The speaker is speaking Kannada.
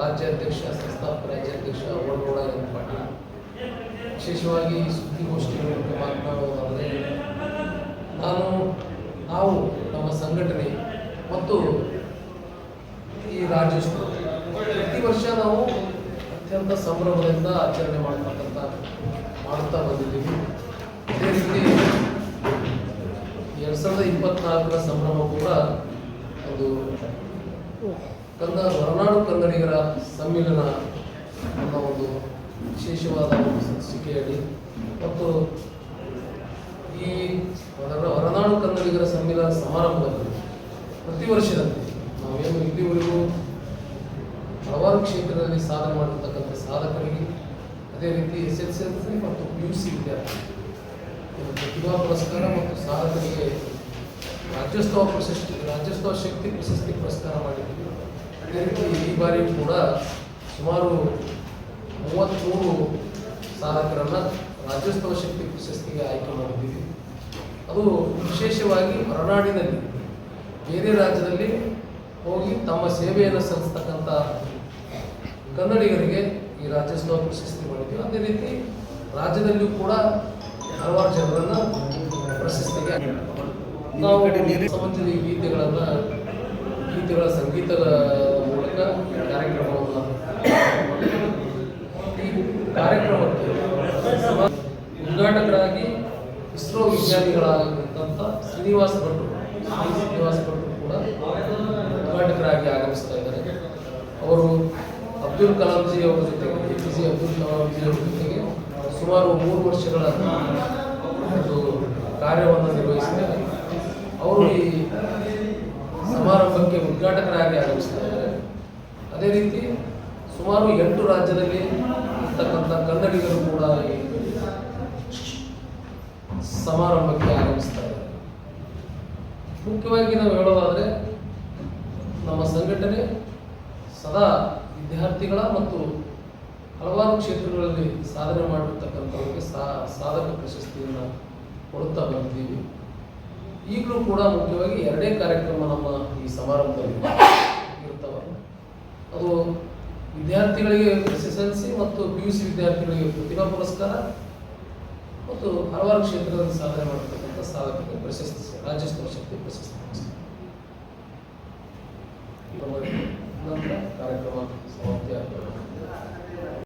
ರಾಜ್ಯಾಧ್ಯಕ್ಷ, ಸಂಸ್ಥಾಪಕ ರಾಜ್ಯಾಧ್ಯಕ್ಷ ಎನ್ ಪಾಟೀಲ್ ವಿಶೇಷವಾಗಿ ಸುದ್ದಿಗೋಷ್ಠಿ ಮೂಲಕ ಮಾತನಾಡುವುದಾದರೆ ನಾನು, ನಾವು ನಮ್ಮ ಸಂಘಟನೆ ಮತ್ತು ಈ ರಾಜ್ಯೋತ್ಸವ ಪ್ರತಿ ವರ್ಷ ನಾವು ಅತ್ಯಂತ ಸಂಭ್ರಮದಿಂದ ಆಚರಣೆ ಮಾಡ್ತಕ್ಕಂಥ ಮಾಡ್ತಾ ಬಂದಿದ್ದೀವಿ. ಅದೇ ರೀತಿ ಎರಡು ಸಾವಿರದ ಇಪ್ಪತ್ನಾಲ್ಕರ ಸಂಭ್ರಮ ಕೂಡ ಒಂದು ಕನ್ನಡ, ಹೊರನಾಡು ಕನ್ನಡಿಗರ ಸಮ್ಮಿಲನ ನಮ್ಮ ಒಂದು ವಿಶೇಷವಾದ ಒಂದು ಸಂಚಿಕೆಯಡಿ. ಮತ್ತು ಈ ಹೊರ ಹೊರನಾಡು ಕನ್ನಡಿಗರ ಸಮ್ಮಿಲನ ಸಮಾರಂಭದಲ್ಲಿ ಪ್ರತಿ ವರ್ಷದಂತೆ ನಾವೇನು ಇಲ್ಲಿವರೆಗೂ ಹಲವಾರು ಕ್ಷೇತ್ರದಲ್ಲಿ ಸಾಧನೆ ಮಾಡಿರ್ತಕ್ಕಂಥ ಸಾಧಕರಿಗೆ ಅದೇ ರೀತಿ ಎಸ್ ಎಸ್ ಎಲ್ ಸಿ ಮತ್ತು ಪಿ ಯು ಸಿ ವಿದ್ಯಾರ್ಥಿ ಪ್ರತಿಭಾ ಪುರಸ್ಕಾರ ಮತ್ತು ಸಾಧಕರಿಗೆ ರಾಜ್ಯೋತ್ಸವ ಪ್ರಶಸ್ತಿ, ರಾಜ್ಯೋತ್ಸವ ಶಕ್ತಿ ಪ್ರಶಸ್ತಿ ಪುರಸ್ಕಾರ ಮಾಡಿದ್ದೀವಿ. ಅದೇ ರೀತಿ ಈ ಬಾರಿ ಕೂಡ ಸುಮಾರು ಮೂವತ್ತ್ಮೂರು ಸಾಧಕರನ್ನು ರಾಜ್ಯೋತ್ಸವ ಶಕ್ತಿ ಪ್ರಶಸ್ತಿಗೆ ಆಯ್ಕೆ ಮಾಡಿದ್ದೀವಿ. ಅದು ವಿಶೇಷವಾಗಿ ಹೊರನಾಡಿನಲ್ಲಿ ಬೇರೆ ರಾಜ್ಯದಲ್ಲಿ ಹೋಗಿ ತಮ್ಮ ಸೇವೆಯನ್ನು ಸಲ್ಲಿಸ್ತಕ್ಕಂಥ ಕನ್ನಡಿಗರಿಗೆ ಈ ರಾಜ್ಯೋತ್ಸವ ಪ್ರಶಸ್ತಿ ಮಾಡಿದ್ದೀವಿ. ಅದೇ ರೀತಿ ರಾಜ್ಯದಲ್ಲಿಯೂ ಕೂಡ ಹಲವಾರು ಜನರನ್ನು ಪ್ರಶಸ್ತಿಗೆ ನಾವು ಸಂಬಂಧಿಸಿದ ಈ ಗೀತೆಗಳನ್ನು ಗೀತೆಗಳ ಸಂಗೀತದ ಈ ಕಾರ್ಯಕ್ರಮಕ್ಕೆ ಉದ್ಘಾಟಕರಾಗಿ ಇಸ್ರೋ ವಿಜ್ಞಾನಿಗಳಾಗಿರುವಂತಹ ಶ್ರೀನಿವಾಸ ಭಟ್ರು ಶ್ರೀ ಶ್ರೀನಿವಾಸ ಭಟ್ರು ಕೂಡ ಉದ್ಘಾಟಕರಾಗಿ ಆಗಮಿಸ್ತಾ ಇದ್ದಾರೆ. ಅವರು ಅಬ್ದುಲ್ ಕಲಾಂಜಿ ಅವರ ಜೊತೆಗೆ, A P J Abdul Kalamji ಅವರ ಜೊತೆಗೆ ಸುಮಾರು ಮೂರು ವರ್ಷಗಳ ಒಂದು ಕಾರ್ಯವನ್ನು ನಿರ್ವಹಿಸಿದ್ದಾರೆ. ಅವರು ಈ ಸಮಾರಂಭಕ್ಕೆ ಉದ್ಘಾಟಕರಾಗಿ ಆಗಮಿಸ್ತಾ ಇದ್ದಾರೆ. ಅದೇ ರೀತಿ ಸುಮಾರು ಎಂಟು ರಾಜ್ಯದಲ್ಲಿ ಇರ್ತಕ್ಕಂಥ ಕನ್ನಡಿಗರು ಕೂಡ ಸಮಾರಂಭಕ್ಕೆ ಆಗಮಿಸ್ತಾ ಇದ್ದಾರೆ. ಮುಖ್ಯವಾಗಿ ನಾವು ಹೇಳೋದಾದರೆ ನಮ್ಮ ಸಂಘಟನೆ ಸದಾ ವಿದ್ಯಾರ್ಥಿಗಳ ಮತ್ತು ಹಲವಾರು ಕ್ಷೇತ್ರಗಳಲ್ಲಿ ಸಾಧನೆ ಮಾಡಿರ್ತಕ್ಕಂಥವ್ರಿಗೆ ಸಾಧಕ ಪ್ರಶಸ್ತಿಯನ್ನು ಕೊಡುತ್ತಾ ಬಂದಿದ್ದೀವಿ. ಈಗಲೂ ಕೂಡ ಮುಖ್ಯವಾಗಿ ಎರಡೇ ಕಾರ್ಯಕ್ರಮ ನಮ್ಮ ಈ ಸಮಾರಂಭದಲ್ಲಿ. ಅದು ವಿದ್ಯಾರ್ಥಿಗಳಿಗೆ ಎಸ್ ಎಸ್ ಎಲ್ ಸಿ ಮತ್ತು ಪಿ ಯು ಸಿ ವಿದ್ಯಾರ್ಥಿಗಳಿಗೆ ಪ್ರತಿಭಾ ಪುರಸ್ಕಾರ ಮತ್ತು ಹಲವಾರು ಕ್ಷೇತ್ರದಲ್ಲಿ ಸಾಧನೆ ಮಾಡತಕ್ಕಂಥ ಸಾಧಕರಿಗೆ ಪ್ರಶಸ್ತಿ ರಾಜ್ಯೋತ್ಸವ ಶಕ್ತಿ ಪ್ರಶಸ್ತಿ ನಂತರ ಕಾರ್ಯಕ್ರಮ ಸಮಾಪ್ತಿ ಆಗ್ತದೆ